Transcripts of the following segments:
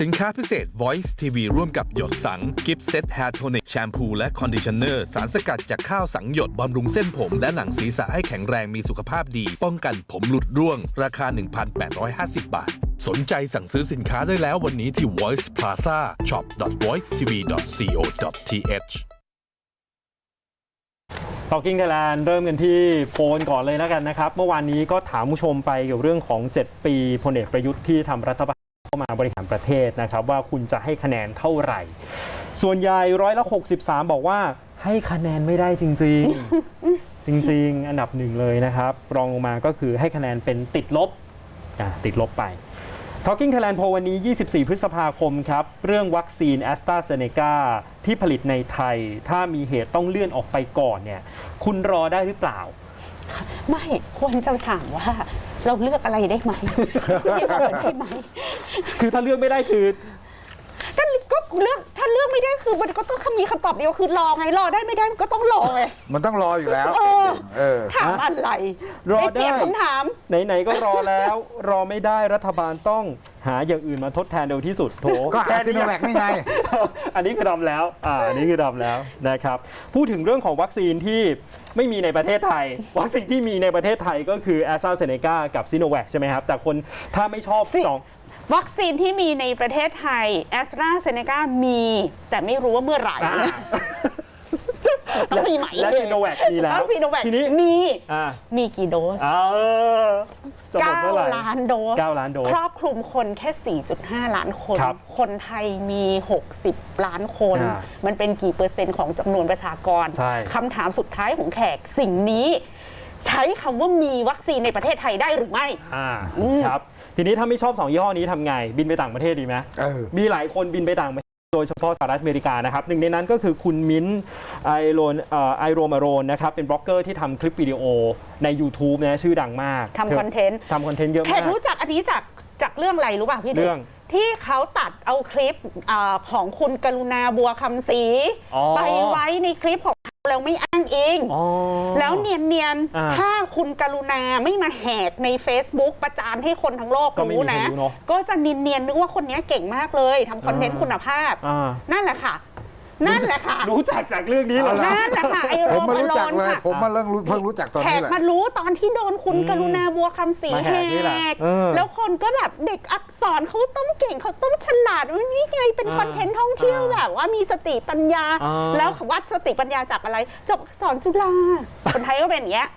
สินค้าพิเศษ Voice TV ร่วมกับหยดสัง กิฟเซตแฮร์โทนิกแชมพูและคอนดิชเนอร์ สารสกัดจากข้าวสังหยดบำรุงเส้นผม และหนังศีรษะให้แข็งแรงมีสุขภาพดี ป้องกันผมหลุดร่วง ราคา 1,850 บาท สนใจสั่งซื้อสินค้าได้แล้ววันนี้ที่ Voice Plaza shop.voicetv.co.th Talking Thailand เริ่มกันที่โฟนก่อนเลยแล้วกันนะครับ เมื่อวานนี้ก็ถามผู้ชมไปเกี่ยวเรื่องของ 7 ปีพลเอกประยุทธ์ที่ทำรัฐประหาร มาบริหารประเทศนะครับ ว่าคุณจะให้คะแนนเท่าไหร่ ส่วนใหญ่ร้อยละ63 บอกว่าให้คะแนนไม่ได้จริง ๆ จริง ๆ อันดับหนึ่งเลยนะครับ รองลงมาก็คือให้คะแนนเป็นติดลบติดลบไป Talking Thailand โพวันนี้ 24 พฤษภาคมครับ เรื่องวัคซีน a s t r a z เซ e c a ที่ผลิตในไทย ถ้ามีเหตุต้องเลื่อนออกไปก่อนเนี่ย คุณรอได้หรือเปล่า ไม่ ควรจะถามว่า เราเลือกอะไรได้ไหมไม่เลือกได้ไหม คือถ้าเลือกไม่ได้คือ ถ้าก็เลือกถ้าเลือกไม่ได้คือมันก็ต้องมีคำตอบเดียวคือรอไงรอได้ไม่ได้มันก็ต้องรอไง มันต้องรออยู่แล้ว เออ เออ ถามอะไรรอม่เปลี่ยนได้คำถาม ไหนๆก็รอแล้ว รอไม่ได้รัฐบาลต้องหาอย่างอื่นมาทดแทนเร็วที่สุดโถก็หาค่ซิโนแวคนี่ไง อันนี้คือดำแล้ว อ่า อันนี้คือดำแล้วนะครับ พูดถึงเรื่องของวัคซีนที่ไม่มีในประเทศไทย วัคซีนที่มีในประเทศไทยก็คือ a s t r a z เซ e c a กับ s i n o v a c ใช่ไหมครับ แต่คนถ้าไม่ชอบสิ สอง วัคซีนที่มีในประเทศไทยแอสตราเซเนกามี แต่ไม่รู้ว่าเมื่อไหร่อ่าต้องมีไหมและซีโนแวคมีแล้วซีโนแวคทีนี้มีอ่ามีกี่โดสเออจะหมดเมื่อไหร่9ล้านโดส เก้าล้านโดส ครอบคลุมคนแค่ 4.5 ล้านคน ครับคนไทยมี 60 ล้านคน อ่ามันเป็นกี่เปอร์เซ็นต์ของจำนวนประชากร ใช่ คำถามสุดท้ายของแขกสิ่งนี้ ใช้คำว่ามีวัคซีนในประเทศไทยได้หรือไม่ อ่าอืม ครับ ทีนี้ถ้าไม่ชอบสองยี่ห้อนี้ทำไง บินไปต่างประเทศดีไหมเออ มีหลายคนบินไปต่างประเทศโดยเฉพาะสหรัฐอเมริกานะครับหนึ่งในนั้นก็คือคุณมิ้นท์ไอโรนเอ่อไอโรมาโรนนะครับเป็นบล็อกเกอร์ที่ทำคลิปวิดีโอใน YouTube นะชื่อดังมากทำคอนเทนต์ ทำคอนเทนต์เยอะแขมากกรู้จักอันนี้จากจากเรื่องอะไรรู้ป่ะพี่เรื่องที่เขาตัดเอาคลิปอาของคุณกรุณาบัวคำศรีอ๋อ ไปไว้ในคลิปของเขา แล้วไม่อ้างเอง อ๋อ แล้วเนียนเนียนๆอ่าถ้าคุณกรุณาไม่มาแหกใน Facebook ประจานให้คนทั้งโลกก็ไม่รู้มีใครนะรู้เนอะก็จะเนียนเนียนๆนึกว่าคนนี้เก่งมากเลยทำคอนเทนต์อ่า คุณภาพ อ่า นั่นแหละค่ะ นั่นแหละค่ะ รู้จักจากเรื่องนี้เหรอเอาล่ะนั่นแหละค่ะไอโรผมมามารู้โลจักนเลย ค่ะผมมาเริ่มรู้เพิ่งรู้จักตอนแขนี้กแหละ มารู้ตอนที่โดนคุณอืมกรุณาบัวคำศรีมาแหกนี่แหละเออแล้วคนก็แบบเด็กอักษรเขาต้องเก่งเขาต้องฉลาดว่านี่ไงเป็นอ่าคอนเทนต์ท่องเที่ยวอ่าแบบว่ามีสติปัญญา อ่า แล้ววัดสติปัญญาจากอะไร จบอักษรจุฬาคนไทยก็เป็นอย่างเงี้ย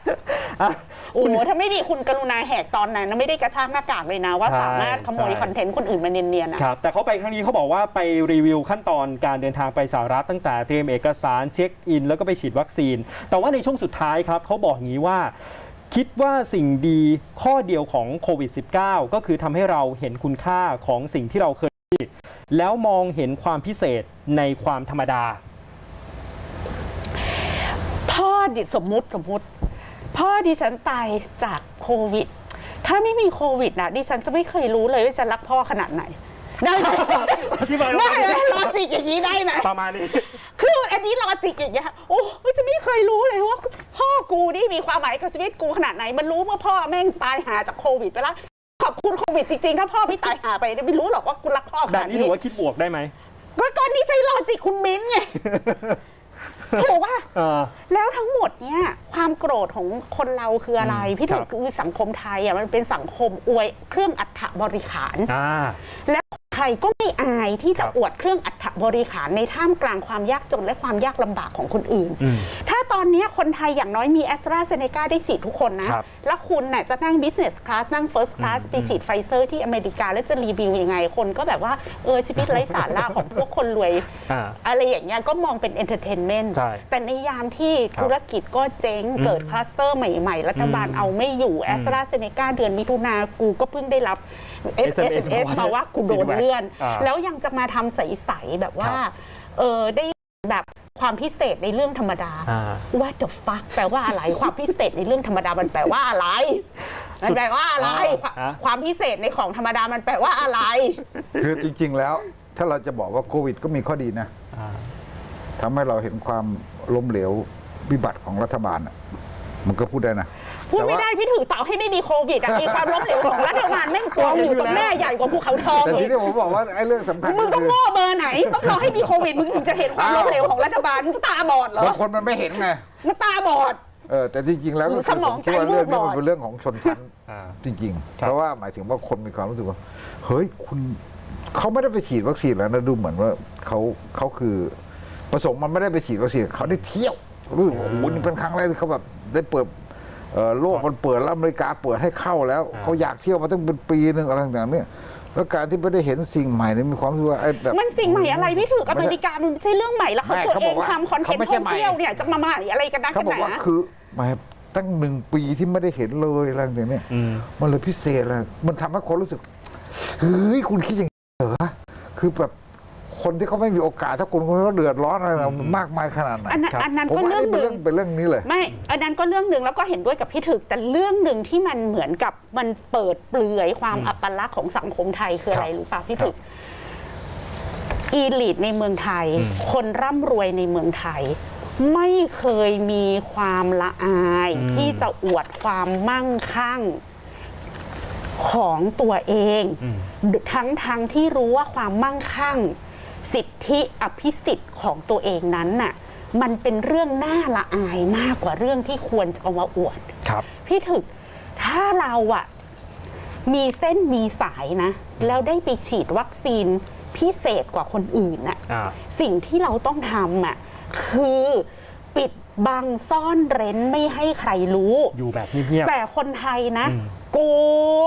อะ โอ้โหถ้าไม่มีคุณกรุณาแหกตอนนั้นนะไม่ได้กระชากหน้ากากเลยนะ ว่าใช่สามารถขโมยใช่ คอนเทนต์คนอื่นมาเนียนๆอะครับแต่เขาไปครั้งนี้เขาบอกว่าไปรีวิวขั้นตอนการเดินทางไปสหรัฐตั้งแต่เตรียมเอกสารเช็คอิน แล้วก็ไปฉีดวัคซีน แต่ว่าในช่วงสุดท้ายครับเขาบอกอย่างนี้ว่าคิดว่าสิ่งดีข้อเดียวของโควิด -19 ก็คือทำให้เราเห็นคุณค่าของสิ่งที่เราเคยมีแล้วมองเห็นความพิเศษในความธรรมดา พ่อดิสมมุติสมมุติ พ่อดิฉันตายจากโควิด ถ้าไม่มีโควิดนะดิฉันจะไม่เคยรู้เลยว่าฉันรักพ่อขนาดไหน ได้ไหมอธิบายได้ว่าไหมลอจิกอย่างนี้ได้ไหมประมาณนี้ คืออันนี้ลอจิกอย่างเงี้ยโอ้ยจะไม่เคยรู้เลยว่าพ่อกูนี่มีความหมายกับชีวิตกูขนาดไหน มันรู้เมื่อพ่อแม่งตายหาจากโควิดไปแล้ว ขอบคุณโควิดจริงๆ ถ้าพ่อไม่ตายหาไปเนี่ยไม่รู้หรอกว่ากูรักพ่อขแบนาบดนี้นี้ถือว่าคิดบวกได้ไหมก็ก็นี่ใช้ลอจิกคุณมิ้นท์ไงถูกป่ะ เออ แล้วทั้งหมดเนี่ยความโกรธของคนเราคืออะไรอืมพี่ครัถึบงคือสังคมไทยอะมันเป็นสังคมอวยเครื่องอัฐบริขาร อ่า แล้วใค รก็ไม่อายที่จะครับอวดเครื่องอัฐบริขารในท่ามกลางความยากจนและความยากลำบากของคนอื่น อืมถ้าตอนเนี้ยคนไทยอย่างน้อยมีแอสตราเซเนกาได้ฉีดทุกคนนะ ครับแล้วคุณน่ะจะนั่ง business class นั่ง first class อืม ไปฉีดไฟเซอร์ที่อเมริกาแล้วจะรีวิวยังไง คนก็แบบว่าเออชีวิตไร้สาระของพวกคนรวย อ่า อะไรอย่างเงี้ยก็มองเป็น entertainment ใช่แต่ในยามที่ครับธุรกิจก็เจ๊งอืมเกิดคลัสเตอร์ใหม่ ๆ รัฐบาลอืมเอาไม่อยู่แอสตราเซเนกาเดือนมิถุนากูก็เพิ่งได้รับ SMS SMS มาว่ากูโดนเลื่อนอ่าแล้วยังจะมาทำใส ๆ แบบว่าครับเออได้แบบความพิเศษในเรื่องธรรมดาอ่า What the fuck แปลว่าอะไร ความพิเศษในเรื่องธรรมดามันแปลว่าอะไร มันแปลว่าอะไรอ่าฮะความพิเศษในของธรรมดามันแปลว่าอะไร คือจริง ๆ แล้ว ถ้าเราจะบอกว่าโควิด ก็มีข้อดีนะอ่าทำให้เราเห็นความล้มเหลววิบัติของรัฐบาลอะมันก็พูดได้นะ พูดแต่ไม่ว่า ได้พี่ถือเต่าให้ไม่มีโควิดอะไอ้ความล้มเหลวของรัฐบาลแม่งกองอยู่ตรงหน้าใหญ่กว่าภูเขาทองแต่ทีอีก นี้ผมบอกว่าไอ้เรื่องสำคัญมึก็งต้องคือโง่เบอร์ไหน ต้องรอให้มีโควิด มึงถึงจะเห็นความล้มเหลวของรัฐบาลมึงตาบอดเหรอบางคนมันไม่เห็นไงมันตาบอด เออแต่จริง ๆ แล้วก็หรืคืออสมผองมคิดว่าเรื่องนี้ใจมืดบอด มันเป็นเรื่องของชนชั้นอ่า จริงๆครับเพราะว่าหมายถึงว่าคนมีความรู้สึกว่าเฮ้ยคุณเขาไม่ได้ไปฉีดวัคซีนแล้วนะดูเหมือนว่าเขาเขาคือประสงค์มันไม่ได้ไปฉีดวัคซีนเขาได้เที่ยวรู้สึกว่าโอ้โหนี่เป็นครั้งแรกที่เขาแบบได้เปิดเอ่อ โลกมันเปิดแล้วอเมริกาเปิดให้เข้าแล้วอ่าเขาอยากเที่ยวมาตั้งเป็นปีหนึ่งอะไรต่างๆเนี่ยแล้วการที่ไม่ได้เห็นสิ่งใหม่เนี่ยมีความรู้สึกว่าไอ้แบบมันสิ่งใหม่อะไรพี่ถืออไม่เมใช่ริกามันไม่ใช่เรื่องใหม่แล้วเขาไม่ตัวเขาเอบองกว่าทำคอนเทนเขาไม่ต์ใช่ท่องใหม่เที่ยวเนี่ยจะมาใหม่อะไรกันนักเขากันบอกหว่านาคือหมายตั้งหนึ่งปีที่ไม่ได้เห็นเลยอะไรต่างๆเนี่ยอืมมันเลยพิเศษเลยมันทำให้คนรู้สึกเฮ้ยคุณคิดอย่างนี้เหรอคือแบบ คนที่เขาไม่มีโอกาสถ้าคนเขาเดือดร้อนอะไรมากมายขนาดไหนอันนั้นครับอันนั้นผมก็ว่าเรื่องนี่หเป็นนึ่เรื่องงเป็นเรื่องนี้เลยไม่อันนั้นก็เรื่องหนึ่งแล้วก็เห็นด้วยกับพี่ถึกแต่เรื่องหนึ่งที่มันเหมือนกับมันเปิดเปลือยความอัปลักษณ์ของสังคมไทยคืออะไรครับรู้ป่ะพี่ครับถึกอีลิทในเมืองไทยอืมคนร่ำรวยในเมืองไทย ไม่เคยมีความละอายอืมที่จะอวดความมั่งคั่งของตัวเองอืมทั้งทั้งที่รู้ว่าความมั่งคั่ง สิทธิอภิสิทธิ์ของตัวเองนั้นน่ะมันเป็นเรื่องน่าละอายมากกว่าเรื่องที่ควรจะเอามาอวดครับพี่ถึกถ้าเราอะมีเส้นมีสายนะ แล้วได้ไปฉีดวัคซีนพิเศษกว่าคนอื่นน่ะอ่าสิ่งที่เราต้องทำอะคือปิดบังซ่อนเร้นไม่ให้ใครรู้ อยู่แบบเงียบแต่คนไทยนะอืมโก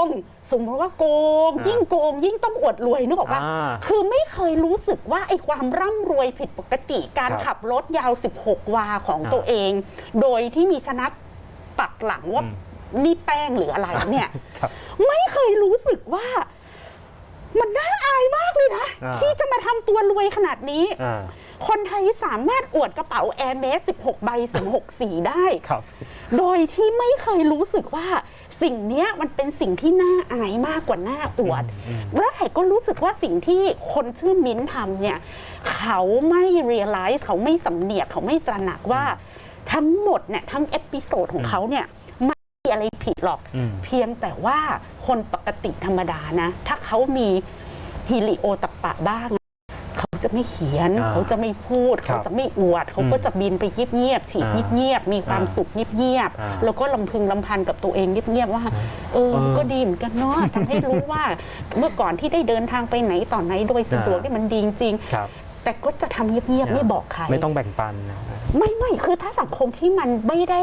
ง สมมติว่าโกงอ่ายิ่ยิ่งโกงยิ่งต้องอวดรวยนึกออกปะอ่าคือไม่เคยรู้สึกว่าไอ้ความร่ำรวยผิดปกติการครับขับรถยาว 16 วาของอ่าตัวเอง โดยที่มีชนะปักหลังว่าอืม นี่แป้งหรืออะไรเนี่ย ครับ ไม่เคยรู้สึกว่า มันน่าอายมากเลยนะ อ่า ที่จะมาทำตัวรวยขนาดนี้ อ่าคนไทยสามารถอวดกระเป๋าแอร์เมส16 ใบถึง6สีได้ ครับ โดยที่ไม่เคยรู้สึกว่า สิ่งเนี้ยมันเป็นสิ่งที่น่าอายมากกว่าน่าอวด และไข่ก็รู้สึกว่าสิ่งที่คนชื่อมิ้นท์ทำเนี่ยเขาไม่ realize เขาไม่สำเนียกเขาไม่ตระหนักว่าทั้งหมดเนี่ยทั้งเอพิโซดของเขาเนี่ยไม่มีอะไรผิดหรอกอืมเพียงแต่ว่าคนปกติธรรมดานะ ถ้าเขามีฮิลิโอตปปะบ้างเขา จะไม่เขียน อ่าเขาจะไม่พูด ครับเขาจะไม่อวด เขาก็อืมจะบินไปเงียบๆฉีดอ่าเงียบๆมีความอ่าสุขเงียบอ่าๆแล้วก็ลำพึงลำพันกับตัวเองเงียบๆว่าเออเออก็ดีเหมือนกันเนาะทำให้รู้ว่า เมื่อก่อนที่ได้เดินทางไปไหนต่อไหนโดยสะดวกอ่าเนี่ยมันดีจริงครับๆแต่ก็จะทำเงียบๆไม่บอกใคร ไม่ต้องแบ่งปันนะ ไม่ไม่คือถ้าสังคมที่มันไม่ได้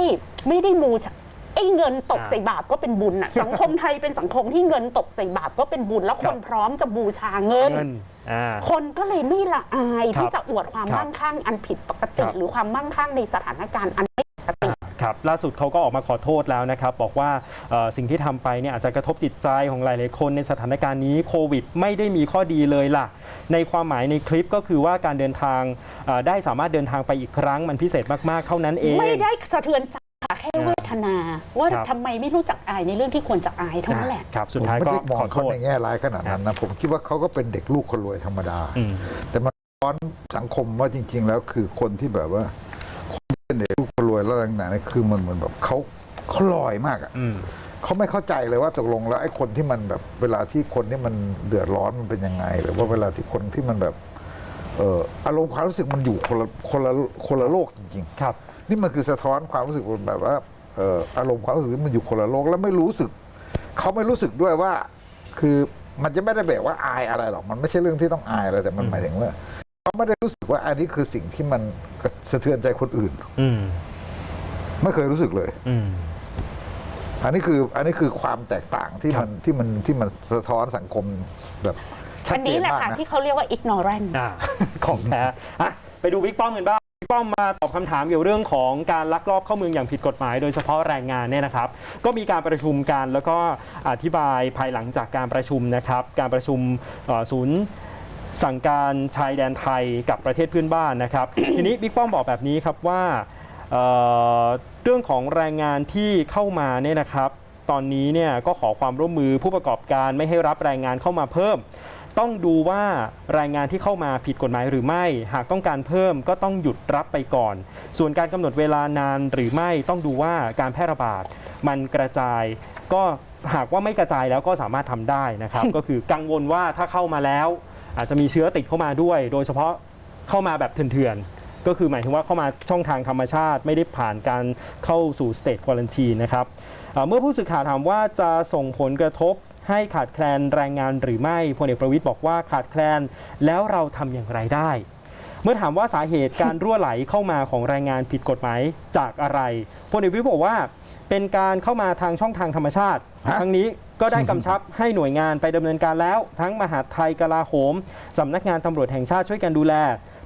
ไม่ได้มูช ไอ้เงินตกอ่าใส่บาปก็เป็นบุญอะสังคมไทยเป็นสังคมที่เงินตกใส่บาปก็เป็นบุญ แล้วคครับนพร้อมจะบูชาเงิน เงินอ่า คนก็เลยไม่ละอายครับที่จะอวดความครับมั่งคั่งอันผิดปกติ ครับ หรือความมั่งคั่งในสถานการณ์อันไม่ปกติ ครับล่าสุดเขาก็ออกมาขอโทษแล้วนะครับ บอกว่าเอ่อสิ่งที่ทำไปเนี่ยอาจจะกระทบจิตใจของหลายๆคนในสถานการณ์นี้โควิดไม่ได้มีข้อดีเลยล่ะ ในความหมายในคลิปก็คือว่าการเดินทางเอ่อได้สามารถเดินทางไปอีกครั้งมันพิเศษมากๆเท่านั้นเอง ไม่ได้สะเทือนใจค่ะแค่เว ทนา ว่าครับ ทำไมไม่รู้จักอายในเรื่องที่ควรจะอายเท่านั้นแหละ ครับ สุดผมท้ายไม่ก็ได้มอของโทเขาษ ในแง่ร้ายขนาดนั้นนะผมคิดว่าเขาก็เป็นเด็กลูกคนรวยธรรมดา อืม แต่มันร้อนสังคมว่าจริง ๆ แล้วคือคนที่แบบว่า คนที่เป็นเด็กลูกคนรวยแล้วต่างๆเนี่ยคือมันเหมือนแบบเขาเขาลอยมากอะอืม เขาไม่เข้าใจเลยว่าตกลงแล้วไอ้คนที่มันแบบเวลาที่คนที่มันเดือดร้อนมันเป็นยังไง หรือว่าเวลาที่คนที่มันแบบ เอออารมณ์ความรู้สึกมันอยู่คนละคนละคนละโลกจริง ๆ ครับ นี่มันคือสะท้อนความรู้สึกแบบว่าเอ่ออารมณ์ความรู้สึกที่มันอยู่คนละโลกแล้วไม่รู้สึก เขาไม่รู้สึกด้วยว่า คือมันจะไม่ได้แบบว่าอายอะไรหรอก มันไม่ใช่เรื่องที่ต้องอายอะไรแต่มันหมายถึงว่าเขาไม่ได้รู้สึกว่าอันนี้คือสิ่งที่มันสะเทือนใจคนอื่น อืมไม่เคยรู้สึกเลย อืมอันนี้คืออันนี้คือความแตกต่างที่ครับมันที่มันที่มันสะท้อนสังคมแบบชัดอันเจนี้นแหละมากค่ะนะที่เขาเรียกว่า ignorance อ่าของแท้อะไปดูบิ๊กป้อมกันบ้างบิ๊ก ป้อมมาตอบคำถามเกี่ยวเรื่องของการลักลอบเข้าเมืองอย่างผิดกฎหมาย โดยเฉพาะแรงงานเนี่ยนะครับ ก็มีการประชุมกันแล้วก็อธิบายภายหลังจากการประชุมนะครับ การประชุมศูนย์สั่งการชายแดนไทยกับประเทศเพื่อนบ้านนะครับ ทีนี้บิ๊กป้อมบอกแบบนี้ครับว่าเเรื่องของแรงงานที่เข้ามาเนี่ยนะครับ ตอนนี้เนี่ยก็ขอความร่วมมือผู้ประกอบการไม่ให้รับแรงงานเข้ามาเพิ่ม ต้องดูว่าแรงงานที่เข้ามาผิดกฎหมายหรือไม่ หากต้องการเพิ่มก็ต้องหยุดรับไปก่อน ส่วนการกำหนดเวลานานหรือไม่ต้องดูว่าการแพร่ระบาดมันกระจายก็หากว่าไม่กระจายแล้วก็สามารถทำได้นะครับ ก็คือกังวลว่าถ้าเข้ามาแล้ว อาจจะมีเชื้อติดเข้ามาด้วย โดยเฉพาะเข้ามาแบบเถื่อนๆก็คือหมายถึงว่าเข้ามาช่องทางธรรมชาติ ไม่ได้ผ่านการเข้าสู่สเตทควอลันทีนะครับเอ่อเมื่อผู้สื่อข่าวถามว่าจะส่งผลกระทบ ให้ขาดแคลนแรงงานหรือไม่พลเอกประวิทย์บอกว่าขาดแคลนแล้วเราทำอย่างไรได้ เมื่อถามว่าสาเหตุการรั่วไหลเข้ามาของแรงงานผิดกฎหมายจากอะไรพลเอกประวิทย์บอกว่าเป็นการเข้ามาทางช่องทางธรรมชาติฮะทั้งนี้ก็ได้กำชับให้หน่วยงานไปดำเนินการแล้ว ทั้งมหาดไทยกลาโหมสำนักงานตำรวจแห่งชาติช่วยกันดูแล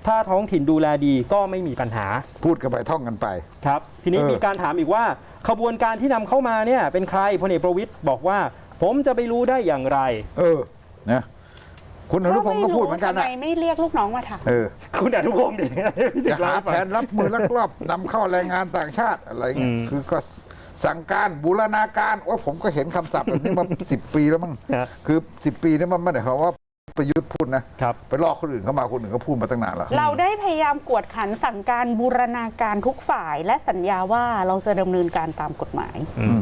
ถ้าท้องถิ่นดูแลดีก็ไม่มีปัญหา พูดกันไปท่องกันไป ครับ ทีนี้เออมีการถามอีกว่า ขบวนการที่นำเข้ามาเนี่ยเป็นใครพลเอกประวิทย์บอกว่า ผมจะไปรู้ได้อย่างไร เออนะคุณอนุพงศ์ก็พูดเหมือนกันทำนะไมไม่เรียกลูกน้องมาถามเออ คุณอนุพงศ์ดิพี่สิจะทธิ์เล่หาให้ฟังแผนรับมือลักลอบนำเข้าแรงงานต่างชาติอะไรเงี้ยอืมคือก็สั่งการบูรณาการว่าผมก็เห็นคำศัพท์แบบนี้มา สิบปีแล้วมั้งฮะคือสิบปีนี่มันไม่ได้ความว่าประยุทธ์พูดนะครับ ไปลอกคนอื่นเข้ามาคนอื่นก็พูดมาตั้งนานแล้ว เราได้พยายามกวดขันสั่งการบูรณาการทุกฝ่าย และสัญญาว่าเราจะดำเนินการตามกฎหมาย อืม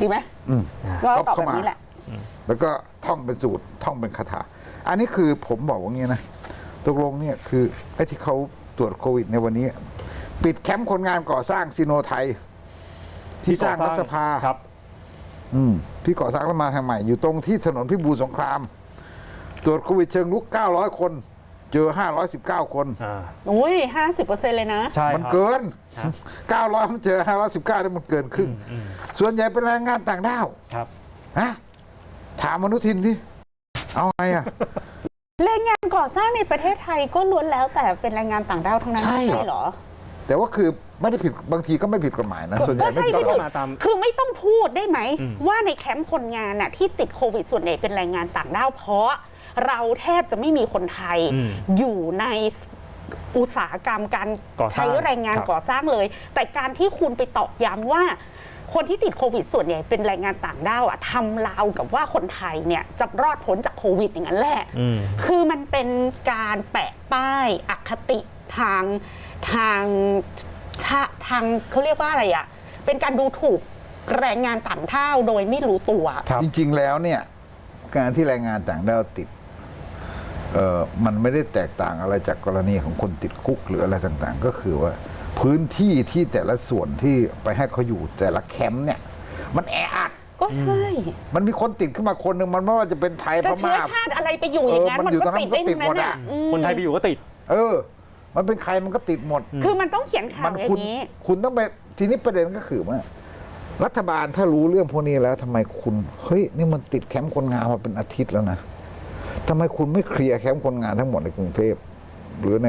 ดีไหมอืมก็ก๊อปตอบเข้าแบบมานี้แหละ แล้วก็ท่องเป็นสูตรท่องเป็นคาถา อันนี้คือผมบอกว่างี้นะตกลงเนี่ยคือไอ้ที่เขาตรวจโควิดในวันนี้ ปิดแคมป์คนงานก่อสร้างซีโนไทย ที่สร้างรัฐสภาครับ อืมที่ก่อสร้างแล้วมาทางใหม่ อยู่ตรงที่ถนนพิบูลสงคราม ตรวจโควิดเชิงลุก 900 คน เจอ 519 คน อ่า อุ้ยห้าสิบเปอร์เซ็นต์เลยนะ ใช่มันครับ เกิน ครับ 900 มันเจอ 519นี่มันเกินครึ่ง อืมส่วนใหญ่เป็นแรงงานต่างด้าวครับฮะถามมนุษย์ทินที่เอาไงอะ แรงงานก่อสร้างในประเทศไทยก็ล้วนแล้วแต่เป็นแรงงานต่างด้าวทั้งนั้นใช่ ไม่ใช่เหรอ แต่ว่าคือไม่ได้ผิดบางทีก็ไม่ผิดกฎหมายนะ ส่วนใหญ่ก็ไม่ใช่ผิดก็พี่เข้าถึกมาตาม คือไม่ต้องพูดได้ไหมอืมว่าในแคมป์คนงานน่ะที่ติดโควิดส่วนใหญ่เป็นแรงงานต่างด้าวเพราะ เราแทบจะไม่มีคนไทยอืมอยู่ในอุตสาหกรรมการก่อสร้างใช้แรงงานครับก่อสร้างเลย แต่การที่คุณไปตอกย้ำว่าคนที่ติดโควิดส่วนใหญ่เป็นแรงงานต่างด้าวอะทำราวกับว่าคนไทยเนี่ยจะรอดพ้นจากโควิดอย่างนั้นแหละอืมคือมันเป็นการแปะป้ายอคติทางทางทาทางเขาเรียกว่าอะไรอะ่ะเป็นการดูถูกแรงงานต่างด้าวโดยไม่รู้ตัวครับจริง ๆ แล้วเนี่ยการที่แรงงานต่างด้าวติดเอ่อ มันไม่ได้แตกต่างอะไรจากกรณีของคนติดคุกหรืออะไรต่างๆ ก็คือว่าพื้นที่ที่แต่ละส่วนที่ไปให้เขาอยู่แต่ละแคมป์เนี่ย มันแออัดก็ใช่ มันมีคนติดขึ้นมาคนหนึ่งมันไม่ว่าจะเป็นไทยพจะเชื้ม่าอชาติอะไรไปอยู่อย่างนั้นเออมัมันนอยู่ก็ตรงนั้นติดได้มันก็ติดทั้งนั้นหมดอะอะอืมคนไทยไปอยู่ก็ติด เออ มันเป็นใครมันก็ติดหมด คือมันต้องเขียนข่าวอคุย่าณงนี้ คุณต้องไปทีนี้ประเด็นก็คือว่า รัฐบาลถ้ารู้เรื่องพวกนี้แล้วทำไมคุณ เฮ้ย นี่มันติดแคมป์คนงานมาเป็นอาทิตย์แล้วนะ ทำไมคุณไม่เคลียร์แคมป์คนงานทั้งหมดในกรุงเทพหรือใน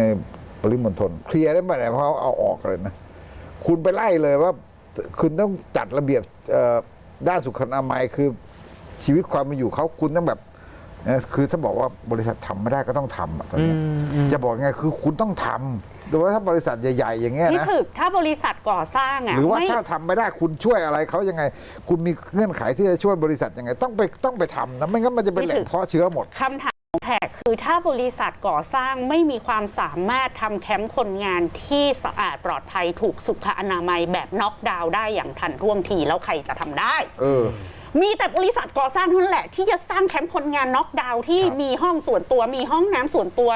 ปริมณฑลเคลียร์ได้ไหมเพราะเอาออกเลยนะ คุณไปไล่เลยว่า คุณต้องจัดระเบียบเอ่อด้านสุขอนามัยคือชีวิตความเป็นอยู่เขาคุณต้องแบบเอ่อคือถ้าบอกว่าบริษัททำไม่ได้ก็ต้องทำอะตอนเนี้ยอืมอืมจะบอกไงคือคุณต้องทำ โดยว่าถ้าบริษัทใหญ่ ๆ อย่างเงี้ยพี่นะ ถึกถ้าบริษัทก่อสร้างอะหรือว่าไม่ ถ้าทำไม่ได้คุณช่วยอะไรเขายังไง คุณมีเงื่อนไขที่จะช่วยบริษัทยังไง ต้องไปต้องไปทำนะไม่งั้นมันจะเป็นแหล่งเพาะเชื้อหมด คำถามของแขกคือถ้าบริษัทก่อสร้างไม่มีความสามารถทำแคมป์คนงานที่สะอาดปลอดภัยถูกสุขอนามัยแบบน็อกดาวน์ได้อย่างทันท่วงทีแล้วใครจะทำได้ เออ มีแต่บริษัทก่อสร้างเท่านั้นแหละ ที่จะสร้างแคมป์คนงานน็อกดาวน์ที่ครับมีห้องส่วนตัวมีห้องน้ำส่วนตัว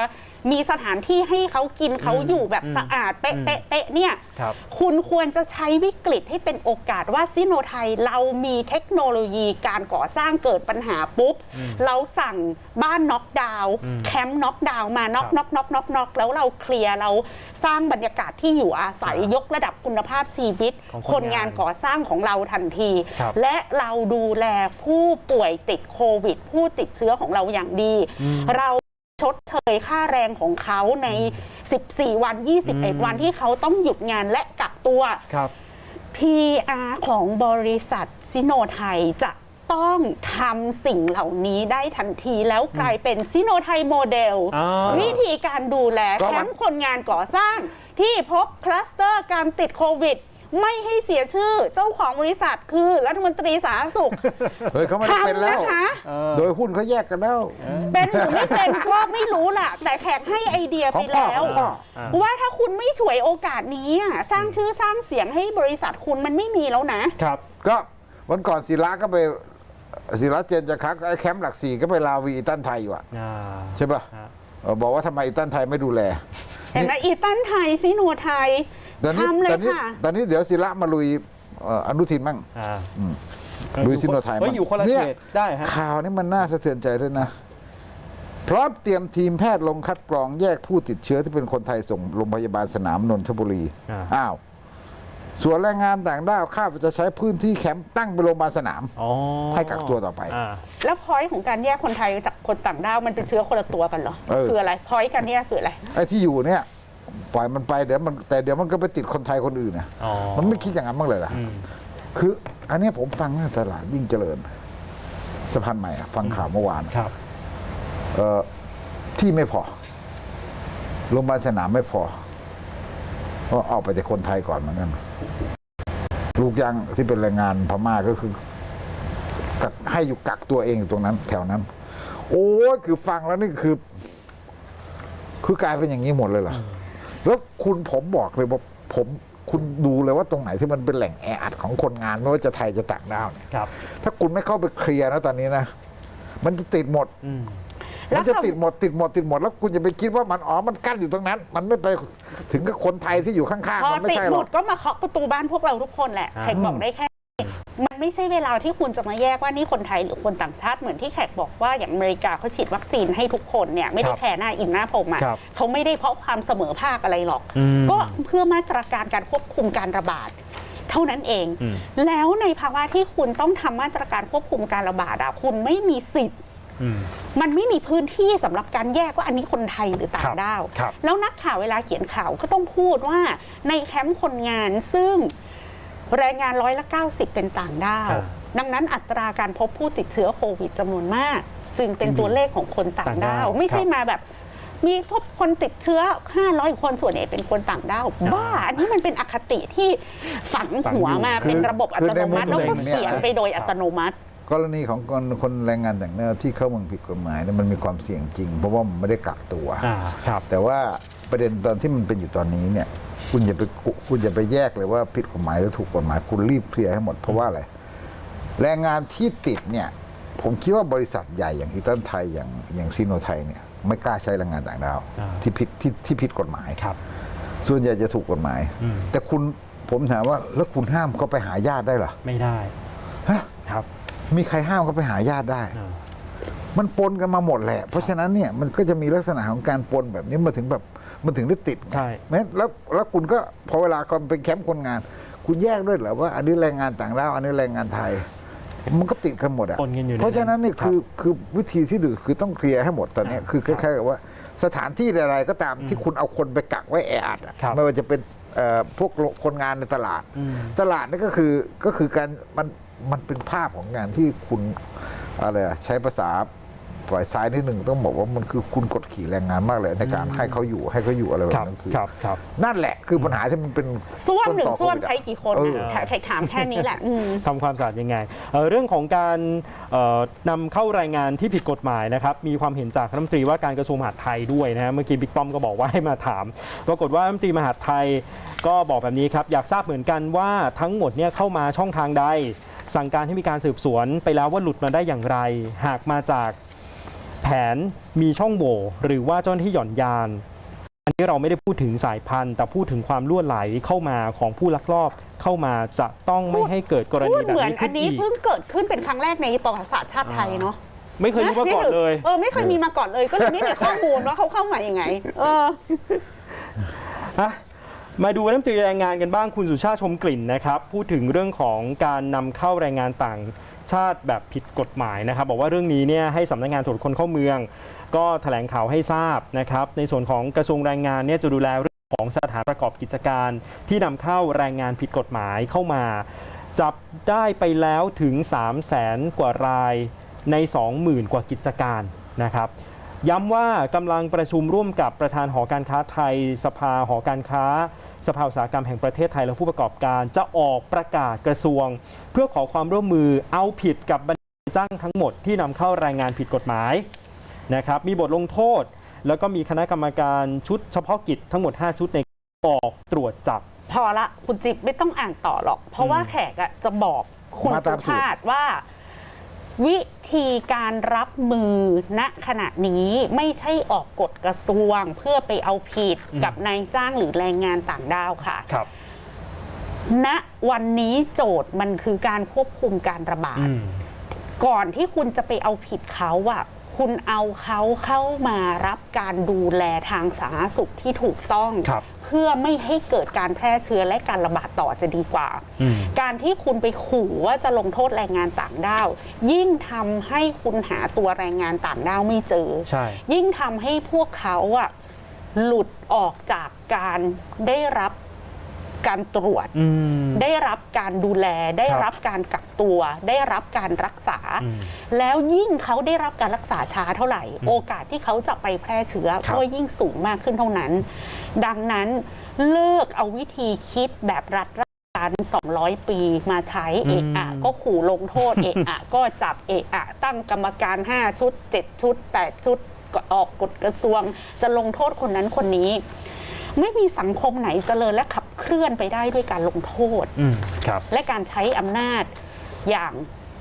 มีสถานที่ให้เขากินเขาอืมอยู่แบบอืมสะอาดเป๊ะอืมเป๊ะเป๊ะเนี่ยครับคุณควรจะใช้วิกฤตให้เป็นโอกาสว่าซิโนไทยเรามีเทคโนโลยีการก่อสร้างเกิดปัญหาปุ๊บ เราสั่งบ้านน็อกดาวน์อืมแคมป์น็อกดาวน์มาน็อกครับน็อกน็อกน็อกน็อกแล้วเราเคลียร์เราสร้างบรรยากาศที่อยู่อาศัยครับยกระดับคุณภาพชีวิตของคคนนงางานนก่อสร้างของเราทันทีครับและเราดูแลผู้ป่วยติดโควิด ผู้ติดเชื้อของเราอย่างดีเรา ชดเชยค่าแรงของเขาใน 14 วันอืม21 วันที่เขาต้องหยุดงานและกักตัว ครับ PR ของบริษัทซิโนไทยจะต้องทำสิ่งเหล่านี้ได้ทันทีแล้วกลายเป็นซิโนไทยโมเดล อ่าวิธีการดูแลก็แคมันมป์คนงานก่อสร้าง ที่พบคลัสเตอร์การติดโควิด ไม่ให้เสียชื่อเจ้าของบริษัทคือรัฐมนตรีสาธารณสุข เฮ้ยเขาไม่ได้เป็นทำแล้นะวคะ เออ โดยหุ้นเขาแยกกันแล้ว เป็นหรือไม่เป็นก็ไม่รู้แหละแต่แขกให้ไอเดียไปแล้ว ของพ่อ อ่า ว่าถ้าคุณไม่ฉวยโอกาสนี้อะสร้างชื่อสร้างเสียงให้บริษัทคุณมันไม่มีแล้วนะ ครับ ก็วันก่อนศิระก็ไปศิระเจนจะคักไอ้แคมป์หลักสี่ก็ไปลาวีอีตันไทยอยู่อะอ่า ใช่ป่ะฮะ เออบอกว่าทำไมอีตันไทยไม่ดูแล เห็นไหมอีตันไทยซิโนไทย ตอนนี้ทำเลตอยนนี้ค่ะ ตอนนี้เดี๋ยวศิระมาลุยเอ่ออนุทินมั่ง อ่าอืมเออลุยซิโนไทยเฮ้ยมั้งอยู่คนละเนี่เขยตได้ฮะ ข่าวนี้มันน่าสะเทือนใจด้วยนะ พร้อมเตรียมทีมแพทย์ลงคัดกรองแยกผู้ติดเชื้อที่เป็นคนไทยส่งโรงพยาบาลสนามนนทบุรีอ่า อ้าว ส่วนแรงงานต่างด้าวคาดว่าจะใช้พื้นที่แคมป์ตั้งเป็นโรงพยาบาลสนาม อ๋อให้กักตัวต่อไปอ่าแล้วพอยต์ของการแยกคนไทยจากคนต่างด้าวมันเป็นเชื้อคนละตัวกันเหรอเออ คืออะไรพอยต์กันเนี่ยคืออะไร ไอ้ที่อยู่เนี่ย ปล่อยมันไปเดี๋ยวมันแต่เดี๋ยวมันก็ไปติดคนไทยคนอื่นนะอ๋อ มันไม่คิดอย่างนั้นบ้างเลยล่ะ อืม คืออันเนี้ยผมฟังในตลาดยิ่งเจริญสะพานใหม่อะฟังข่าวเมื่อวานครับ เออที่ไม่พอโรงพยาบาลสนามไม่พอก็เอาไปแต่คนไทยก่อนเหมือนกันลูกยังที่เป็นแรงงานพม่าก็คือกักให้อยู่กักตัวเองอยู่ตรงนั้น แถวนั้น โอ้ยคือฟังแล้วนี่คือ คือกลายเป็นอย่างนี้หมดเลยเหรอ แล้วคุณผมบอกเลยว่าผมคุณดูเลยว่าตรงไหนที่มันเป็นแหล่งแออัดของคนงานไม่ว่าจะไทยจะต่างด้าวเนี่ยครับ ถ้าคุณไม่เข้าไปเคลียร์นะตอนนี้นะ มันจะติดหมด อืม แล้มัวนจะคำติดหมดติดหมดติดหมดแล้วคุณจะไปคิดว่ามันอ๋อมันกั้นอยู่ตรงนั้น มันไม่ไปถึงกับคนไทยที่อยู่ข้างพอๆมันไม่ติดใช่หหรมุอก ดก็มาเคาะประตูบ้านพวกเราทุกคนแหละ อ่าแขกบอกได้แค่นี้ มันไม่ใช่เวลาที่คุณจะมาแยกว่านี่คนไทยหรือคนต่างชาติเหมือนที่แขกบอกว่าอย่างอเมริกาเขาฉีดวัคซีนให้ทุกคนเนี่ยไม่ได้ครับแคร์หน้าอินหน้าผมอะครับเขาไม่ได้เพราะความเสมอภาคอะไรหรอก อืม ก็เพื่อมาตรการการควบคุมการระบาด เท่านั้นเอง อืม แล้วในภาวะที่คุณต้องทำมาตรการควบคุมการระบาดอะคุณไม่มีสิทธิ์ อืม มันไม่มีพื้นที่สำหรับการแยกว่าอันนี้คนไทยหรือต่างด้าว ครับแล้วนักข่าวเวลาเขียนข่าวก็ต้องพูดว่าในแคมป์คนงานซึ่ง แรงงานร้อยละ 90 เป็นต่างด้าวอ่าดังนั้นอัตราการพบผู้ติดเชื้อโควิดจำนวนมาก จึงเป็นตัวเลขของคนต่างต่างด้าด้าว ว ไม่ใช่ครับมาแบบ มีพบคนติดเชื้อ 500 คนส่วนใหญ่เป็นคนต่างด้าว บ้า อันนี้มันเป็นอคติที่ฝังหัวมาคือเป็นระบบอัตโนมัติ คือแล้วในมุก็มหนึ่งเนี่ยเขียนไปโดยอัตโนมัติ กรณีของคนคนแรงงานต่างด้าวที่เข้าเมืองผิดกฎหมายเนี่ยมันมีความเสี่ยงจริง เพราะว่ามันไม่ได้กักตัว อ่าครับ แต่ว่าประเด็นตอนที่มันเป็นอยู่ตอนนี้เนี่ย คุณอย่าไปกุคุณอย่าไปแยกเลยว่าผิดกฎหมายหรือถูกกฎหมาย คุณรีบเคลียร์ให้หมดเพราะว่าอะไรแรงงานที่ติดเนี่ย ผมคิดว่าบริษัทใหญ่อย่างอีตันไทยอย่างอย่างซีโนไทยเนี่ยไม่กล้าใช้แรงงานต่างด้าว อ่า ที่ผิดที่ที่ผิดกฎหมาย ครับ ส่วนใหญ่จะถูกกฎหมาย อืม แต่คุณผมถามว่าแล้วคุณห้ามเขาไปหาญาติได้เหรอไม่ได้ฮะครับมีใครห้ามเขาไปหาญาติได้ อ่า มันปนกันมาหมดแหละ เพราะฉะนั้นเนี่ยมันก็จะมีลักษณะของการปนแบบนี้มาถึงแบบ มันถึงได้ติดไงใช่แม้แล้วแล้วคุณก็พอเวลาคนเป็นแคมป์คนงาน คุณแยกด้วยเหรอว่า อันนี้แรงงานต่างด้าวอันนี้แรงงานไทย มันก็ติดกันหมดอะปนกันอยู่ในเพราะฉะนั้นเนี่ยครับคือคือวิธีที่ดูคือต้องเคลียร์ให้หมดตอนเนี้ยอ่าคือคล้ายๆกับว่า สถานที่ใดๆก็ตามที่คุณเอาคนไปกักไว้แออัดอะครับไม่ว่าจะเป็นเอ่อพวกคนงานในตลาดอืมตลาดนี่ก็คือก็คือการมันมันเป็นภาพของงานที่คุณอะไรอะใช้ภาษา ฝ่ายซ้ายนิดหนึ่งต้องบอกว่ามันคือคุณกดขี่แรงงานมากเลยในการให้เขาอยู่ให้เขาอยู่อะไรแบครับบนั้นคือครับครับนั่นแหละคือปัญหาที่มันเป็นส้วมหนึ่งต้ต่อส้วมโคดอะใช้กี่คนเออนะแขกถามแค่นี้แหละอืมทำความสะอาดยังไงเอ่อเรื่องของการเอ่อนำเข้ารายงานที่ผิดกฎหมายนะครับมีความเห็นจากรัฐมนตรีว่าการกระทรวงมหาดไทยด้วยนะฮะเมื่อกี้บิ๊กป้อมก็บอกว่าให้มาถามปรากฏว่ารัฐมนตรีมหาดไทยก็บอกแบบนี้ครับอยากทราบเหมือนกันว่าทั้งหมดเนี่ยเข้ามาช่องทางใด สั่งการให้มีการสืบสวนไปแล้วว่าหลุดมาได้อย่างไร หากมาจาก แผนมีช่องโหว่หรือว่าเจ้าหน้าที่หย่อนยาน อันนี้เราไม่ได้พูดถึงสายพันธุ์ แต่พูดถึงความล่วไหลเข้ามาของผู้ลักลอบเข้ามาจะต้องไม่ให้เกิดกรพูณีดแบบเหมือนนี้อัขึ้นนนี้อีกเพิ่งเกิดขึ้นเป็นครั้งแรกในประวัติศาสตร์ชาติไทยเนาะไม่เคยรู้มาก่อนเลย เออไม่เคยมีมาก่อนเลยก็เลยไม่มีข้อมูลว่าเขาเข้ามายังไง เออ อะมาดูรัฐมนตรีแรงงานกันบ้างคุณสุชาติชมกลิ่นนะครับ พูดถึงเรื่องของการนำเข้าแรงงานต่าง ชาติแบบผิดกฎหมายนะครับ บอกว่าเรื่องนี้เนี่ยให้สำนักงานตรวจคนเข้าเมือง ก็แถลงข่าวให้ทราบนะครับ ในส่วนของกระทรวงแรงงานเนี่ยจะดูแลเรื่องของสถานประกอบกิจการ ที่นำเข้าแรงงานผิดกฎหมายเข้ามา จับได้ไปแล้วถึง 3 0 0แสนกว่ารายใน 20,000 กว่ากิจการนะครับย้ำว่ากำลังประชุมร่วมกับประธานหอการค้าไทย สภาหอการค้า สภาอุตสาหกรรมแห่งประเทศไทยและผู้ประกอบการ จะออกประกาศกระทรวง เพื่อขอความร่วมมือเอาผิดกับบัญชีจ้างทั้งหมดที่นำเข้าแรงงานผิดกฎหมายนะครับมีบทลงโทษ แล้วก็มีคณะกรรมการชุดเฉพาะกิจทั้งหมด 5 ชุดในการออกตรวจจับ พอละคุณจิ๊บไม่ต้องอ่านต่อหรอก เพราะว่าแขกอะจะบอกคุณมาสุตามสูตรชาติว่า วิธีการรับมือณขณะนี้ไม่ใช่ออกกฎกระทรวง เพื่อไปเอาผิดอืมกับนายจ้างหรือแรงงานต่างด้าวค่ะครับณวันนี้โจทย์มันคือการควบคุมการระบาดอืมก่อนที่คุณจะไปเอาผิดเขาอะ คุณเอาเขาเข้ามารับการดูแลทางสาธารณสุขที่ถูกต้อง ครับ เพื่อไม่ให้เกิดการแพร่เชื้อและการระบาดต่อจะดีกว่า อืม การที่คุณไปขู่ว่าจะลงโทษแรงงานต่างด้าว ยิ่งทำให้คุณหาตัวแรงงานต่างด้าวไม่เจอ ใช่ ยิ่งทำให้พวกเขาอะหลุดออกจากการได้รับ การตรวจ อืม ได้รับการดูแล ได้รับการกักตัว ได้รับการรักษา อืมแล้วยิ่งเขาได้รับการรักษาช้าเท่าไหร่ โอกาสที่เขาจะไปแพร่เชื้อครับ ก็ยิ่งสูงมากขึ้นเท่านั้น ดังนั้นเลิกเอาวิธีคิดแบบรัฐราชการ 200 ปีมาใช้เอะอะก็ขู่ลงโทษ เอะอะก็จับเอะอะตั้งกรรมการ 5 ชุด 7 ชุด 8 ชุดก็ออกกฎกระทรวง จะลงโทษคนนั้นคนนี้ ไม่มีสังคมไหนเจริญและขับเคลื่อนไปได้ด้วยการลงโทษ อืมครับ และการใช้อำนาจอย่าง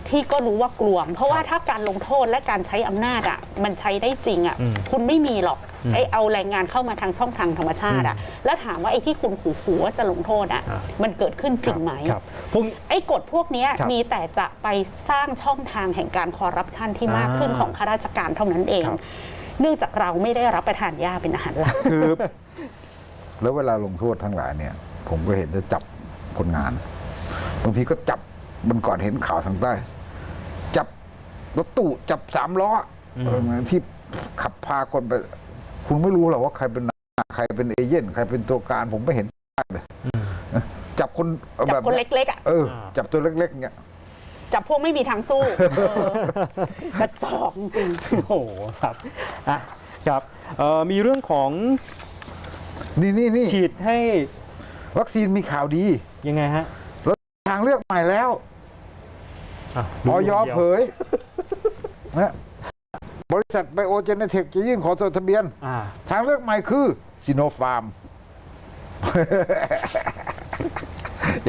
ที่ก็รู้ว่ากลวง เพราะว่าถ้าการลงโทษและการใช้อำนาจอะมันใช้ได้จริงอะอืมคุณไม่มีหรอกอืมไอ้เอาแรงงานเข้ามาทางช่องทางธรรมชาติอะแล้วถามว่าไอ้ที่คุณขู่ๆว่าจะลงโทษอะอ่ามันเกิดขึ้นจริงไหม ครับพวก ไอ้กฎพวกเนี้ยครับมีแต่จะไปสร้างช่องทางแห่งการคอร์รัปชันที่มากขึ้นอ่าของข้าราชการเท่านั้นเอง ครับ เนื่องจากเราไม่ได้รับประทานยาเป็นอาหารหลัก คือ แล้วเวลาลงโทษทั้งหลายเนี่ย ผมก็เห็นจะจับคนงาน บางทีก็จับมันก่อนเห็นข่าวทางใต้ จับรถตู้จับสามล้ออมเออที่ขับพาคนไป คุณไม่รู้หรอกว่าใครเป็นนายใครเป็นเอเย่นใครเป็นตัวการ ผมไม่เห็นเลยนะจับคนจับแบบคนเนี้ยเล็กๆอะเอออ่าจับตัวเล็กๆเนี่ยจับพวกไม่มีทางสู้เออกระจอกจริงโอ้โหครับอะครับเอ่อมีเรื่องของ นี่นี่นี่ฉีดให้วัคซีนมีข่าวดียังไงฮะทางเลือกใหม่แล้วอะออยดูางเผดีวยนะบริษัทไบโอเจเนเทคจะยื่นขอจดทะเบียน อ่าทางเลือกใหม่คือซิโนฟาร์ม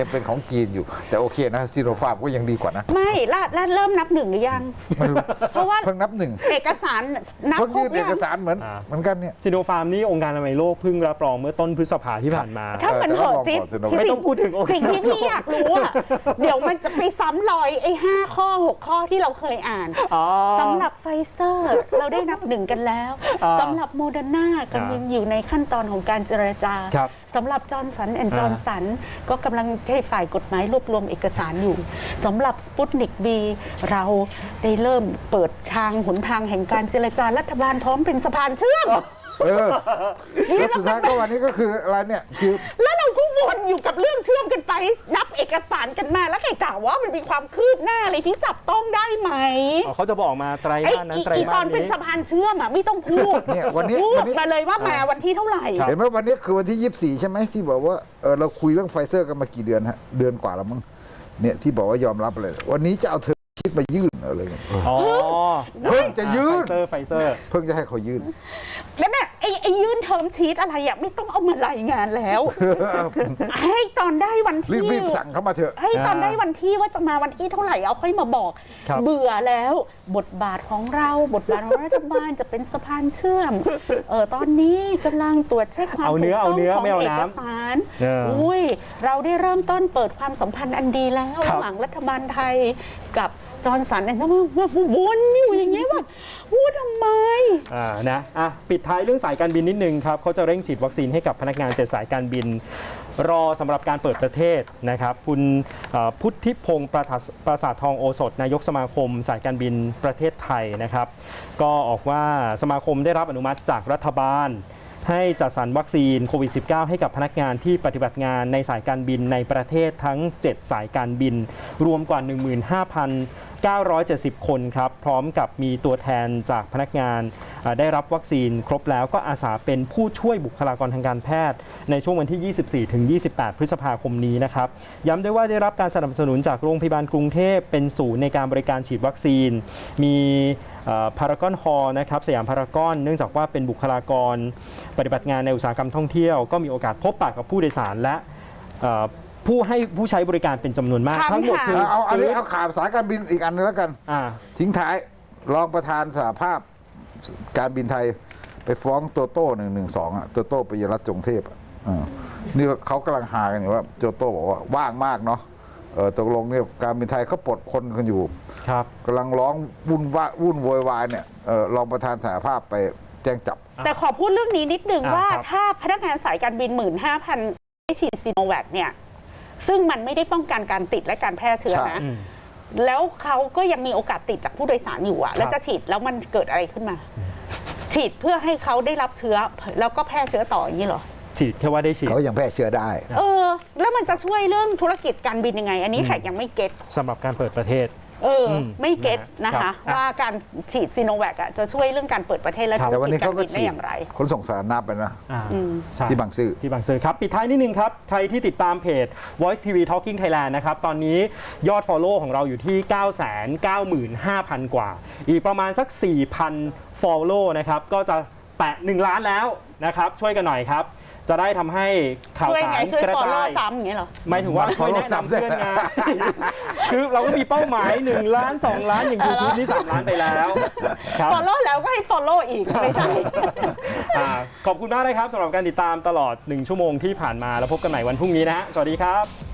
ยังเป็นของจีนอยู่ แต่โอเคนะซิโนฟาร์มก็ยังดีกว่านะ ไม่ลาดลาดเริ่มนับหนึ่งหรือยัง ไม่รู้เพราะว่าเพิ่งนับหนึ่งเอกสารนับเพิ่งครยื่บนเอยังกสารเหมือนอ่า เหมือนกันเนี่ย ซิโนฟาร์มนี่องค์การอนามัยโลกเพิ่งรับรองเมื่อต้นพฤษภาที่ผ่านมา ถ้ามันเหอะจิ๊บแต่ว่าลองก่อนสิไม่ต้องพูดถึงองค์การสิ่งที่พี่อยากรู้อะเดี๋ยวมันจะไปซ้ำรอยไอ้ห้าข้อหกข้อที่เราเคยอ่าน อ๋อ สำหรับไฟเซอร์เราได้นับหนึ่งกันแล้วอ่าสำหรับโมเดอร์นากำลังอยู่ในขั้นตอนของการเจรจาครับสำหรับจอร์นสันแอนด์อ่าจอร์นสันก็กำลังให้ฝ่ายกฎหมายรวบรวมเอกสารอยู่สำหรับสปุตนิกบีเราได้เริ่มเปิดทางหนทางแห่งการเจรจารัฐบาลพร้อมเป็นสะพานเชื่อม เออแล้วสุดท้ายก็วันนี้ก็คืออะไรเนี่ยคือแล้วเราก็วนอยู่กับเรื่องเชื่อมกันไป นับเอกสารกันมาแล้วใครกล่าวว่ามันมีความคืบหน้าอะไรที่จับต้องได้ไหมอ๋อเขาจะบอกมาไตรไอ้มาสนั้นอีไตรอีตมาอสนเป็นนี้ สะพานเชื่อมอะไม่ต้องพูดเนี่ยวันนี้พูวัดนนี้ มาเลยว่ามาวันที่เท่าไหร่ ครับ เห็นไหมวันนี้คือวันที่ 24 ใช่ไหมที่บอกว่าเออเราคุยเรื่องไฟเซอร์กันมากี่เดือนฮะเดือนกว่าแล้วมั้งเนี่ยที่บอกว่ายอมรับเลย วันนี้จะเอาเธอ ชิดมายื่นอะไรเงี้ยอ๋อเพิ่งจะยื่นไฟเซอร์ไฟเซอร์ เพิ่งจะให้เขายื่น แล้วเนี่ยไอ้ไอ้ยื่นเทอมชีตอะไรอะไม่ต้องเอามารายงานแล้ว ให้ตอนได้วันรีที่บรีบสั่งเข้ามาเถอะ ให้ตอนอ่าได้วันที่ว่าจะมาวันที่เท่าไหร่เอาค่อยมาบอก ครับ เบื่อแล้ว บทบาทของเราบทบาทของรัฐบาลจะเป็นสะพานเชื่อมเออตอนนี้กำลังตรวจเช็คความเอาถูเนื้กอต้เอาองเนื้อของไม่เอาเอน้ำกสารเอออุ้อุ้ยเราได้เริ่มต้นเปิดความสัมพันธ์อันดีแล้วครับระหว่างรัฐบาลไทยกับ จอร์นสันเนี่ยวนอยู่อย่างเงี้ยแบบพูดทำไม อ่านะอะปิดท้ายเรื่องสายการบินนิดนึงครับเขาจะเร่งฉีดวัคซีนให้กับพนักงานเจ็ดสายการบิน รอสำหรับการเปิดประเทศนะครับ คุณเอ่อพุทธิพงศ์ประทัสประสาททองโอสถ นายกสมาคม สายการบินประเทศไทยนะครับ ก็ออกว่าสมาคมได้รับอนุมัติจากรัฐบาล ให้จัดสรรวัคซีนโควิด -19 ให้กับพนักงานที่ปฏิบัติงานในสายการบินในประเทศทั้ง 7 สายการบิน รวมกว่า 970 คนครับ พร้อมกับมีตัวแทนจากพนักงานได้รับวัคซีนครบแล้วก็อาสาเป็นผู้ช่วยบุคลากรทางการแพทย์ ในช่วงวันที่ 24 ถึง 28 พฤษภาคมนี้นะครับ ย้ำด้วยว่าได้รับการสนับสนุนจากโรงพยาบาลกรุงเทพเป็นศูนย์ในการบริการฉีดวัคซีน มีพารากอนฮอลนะครับสยามพารากอนเนื่องจากว่าเป็นบุคลากร ปฏิบัติงานในอุตสาหกรรมท่องเที่ยว ก็มีโอกาสพบปะกับผู้โดยสารและ ผู้ให้ผู้ใช้บริการเป็นจำนวนมากคำถามทั้งหมดคือเอาเอาอันนี้ฟื้เอาข่าวสายการบินอีกอันนึงแล้วกัน อ่า ทิ้งท้ายรองประธานสหภาพการบินไทยไปฟ้องโตโต้หนึ่งหนึ่งสองอะโตโต้ปิยรัตน์จงเทพอะอ่านี่เขากำลังหากันอยู่ว่าโตโต้บอกว่าว่างมากเนาะเออตกลงเนี่ยการบินไทยเขาปลดคนกันอยู่ครับ กำลังร้องวุ่นว่าวุ่นโวยวายเนี่ยเออรองประธานสหภาพไปแจ้งจับ แต่ขอพูดเรื่องนี้นิดนึงอ่าว่าครับ ถ้าพนักงานสายการบิน 15,000 ได้ฉีดซีโนแวคเนี่ย ซึ่งมันไม่ได้ป้องกันการติดและการแพร่เชื้อใช่นะอืมแล้วเขาก็ยังมีโอกาสติดจากผู้โดยสารอยู่อะแล้วจะฉีดแล้วมันเกิดอะไรขึ้นมา ฉีดเพื่อให้เขาได้รับเชื้อแล้วก็แพร่เชื้อต่ออย่างนี้เหรอฉีดแค่ว่าได้ฉีดเขายังแพร่เชื้อได้ เออ แล้วมันจะช่วยเรื่องธุรกิจการบินยังไง อันนี้แขกยังไม่เก็ตสำหรับการเปิดประเทศ เอออ มไม่เก็ตนะนะครัคะ บ ว่าการฉีดซีโนแวคอะจะช่วยเรื่องการเปิดประเทศและครับธุแต่รวันกิจนี้กาเขารก็บินได้ฉีดอย่างไร ขนส่งสาธารณะไปนะ อ่าอืมใช่ที่บางซื่อ ที่บางซื่อครับ ปิดท้ายนิดนึงครับ ใครที่ติดตามเพจ Voice TV Talking Thailand นะครับ ตอนนี้ยอด Follow ของเราอยู่ที่ 995,000 กว่า อีกประมาณสัก 4,000 Follow นะครับ ก็จะแตะ1ล้านแล้วนะครับ ช่วยกันหน่อยครับ จะได้ทำให้ข่าวช่วยสาไงรช่วยกระฟอลจาโล่ยซ้ำอย่างนี้เหรอ หมายถึงว่ามันช่วย follow แนะนำซ้ำด้วยเพื่อนไงคือเราก็มีเป้าหมาย 1 ล้าน 2 ล้านอย่างยูทูบนี่ 3 ล้านไปแล้วครับ ฟอลโล่แล้วก็ให้ฟอลโล่อีกไม่ใช่ อ่าขอบคุณมากเลยครับสำหรับการติดตามตลอด 1 ชั่วโมงที่ผ่านมาแล้วพบกันใหม่วันพรุ่งนี้นะฮะสวัสดีครับ